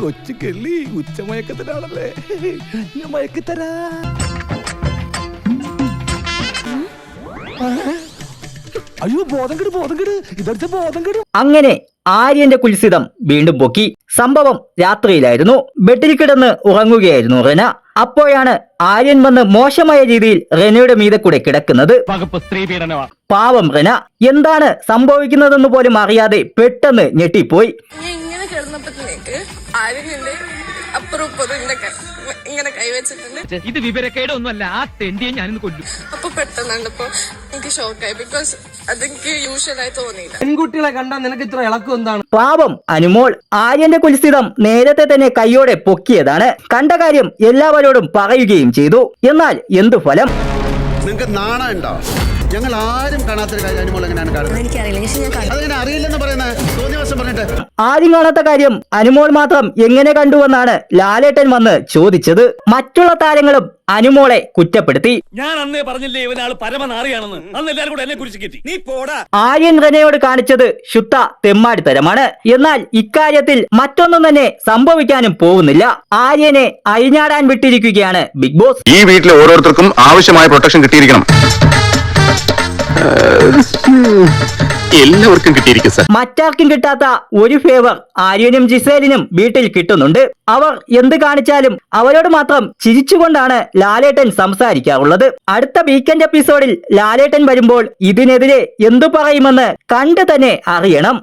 കൊച്ചു കെള്ളി ഉച്ചമയക്കത്തിലാണല്ലേ ഞാൻ മയക്കത്തരാ. അയ്യോ ബോധം കെട് ബോധം കെട് ഇതടുത്ത ബോധം കെട് അങ്ങനെ ആര്യന്റെ കുൽസിതം വീണ്ടും പൊക്കി. സംഭവം രാത്രിയിലായിരുന്നു. ബെഡിൽ കിടന്ന് ഉറങ്ങുകയായിരുന്നു റെന. അപ്പോഴാണ് ആര്യൻ വന്ന് മോശമായ രീതിയിൽ റെനയുടെ മീതെ കൂടെ കിടക്കുന്നത്. പാവം റെന. എന്താണ് സംഭവിക്കുന്നതെന്ന് പോലും അറിയാതെ പെട്ടെന്ന് ഞെട്ടിപ്പോയി. ഞാൻ വിവരക്കേടോ ഒന്നും അല്ല എന്റെ അപ്പുറം ഇപ്പുറം എന്റെ കൈ ഇങ്ങനെ കൈവച്ചിട്ടുണ്ട്. ഇത് വിവരക്കേടൊന്നുമല്ല. ആ തെണ്ടിയെ ഞാനിന്ന് കൊല്ലും. അപ്പൊ പെട്ടെന്നുണ്ടപ്പോ എനിക്ക് ഷോക്കായി. ബിക്കോസ് അതെനിക്ക് യൂഷ്വലായി തോന്നിയില്ല. പെൺകുട്ടികളെ കണ്ടാൽ നിനക്ക് ഇത്ര ഇളക്കം എന്താണ്? പാപം അനുമോൾ ആര്യന്റെ കുൽസിതം നേരത്തെ തന്നെ കൈയോടെ പൊക്കിയതാണ്. കണ്ട കാര്യം എല്ലാവരോടും പറയുകയും ചെയ്തു. എന്നാൽ എന്തു ഫലം? നിങ്ങൾക്ക് നാണുണ്ടോ ഞങ്ങൾ ആരും കാണാത്തൊരു കാര്യം അനുമോൾ എങ്ങനെയാണ് കാണുന്നത്? എനിക്കറിയില്ല പക്ഷെ ഞാൻ അതെങ്ങനെ അറിയില്ലെന്ന് പറയുന്നത്? ആദ്യം കാണാത്ത കാര്യം അനുമോൾ മാത്രം എങ്ങനെ കണ്ടുവെന്നാണ് ലാലേട്ടൻ വന്ന് ചോദിച്ചത്. മറ്റുള്ള താരങ്ങളും അനുമോളെ കുറ്റപ്പെടുത്തി. ഞാൻ അന്നേ പറഞ്ഞില്ലേ ഇവനാൾ പരമനാറിയാണെന്ന്. അന്ന് കൂടെ എന്നെ കുറിച്ച് കിട്ടി. നീ പോടാ. ആര്യൻ റെനയോട് കാണിച്ചത് ശുദ്ധ തെമ്മാടിത്തരമാണ്. എന്നാൽ ഇക്കാര്യത്തിൽ മറ്റൊന്നും തന്നെ സംഭവിക്കാനും പോകുന്നില്ല. ആര്യനെ അഴിഞ്ഞാടാൻ വിട്ടിരിക്കുകയാണ് ബിഗ് ബോസ്. ഈ വീട്ടിലെ ഓരോരുത്തർക്കും ആവശ്യമായ പ്രൊട്ടക്ഷൻ കിട്ടിയിരിക്കണം. എല്ലാവർക്കും കിട്ടിയിരിക്കും സർ മറ്റാർക്കും കിട്ടാത്ത ഒരു ഫേവർ ആര്യനും ജിസേലിനും വീട്ടിൽ കിട്ടുന്നുണ്ട്. അവർ എന്ത് കാണിച്ചാലും അവരോട് മാത്രം ചിരിച്ചുകൊണ്ടാണ് ലാലേട്ടൻ സംസാരിക്കാറുള്ളത്. അടുത്ത വീക്കെൻഡ് എപ്പിസോഡിൽ ലാലേട്ടൻ വരുമ്പോൾ ഇതിനെതിരെ എന്തു പറയുമെന്ന് കണ്ടു തന്നെ അറിയണം.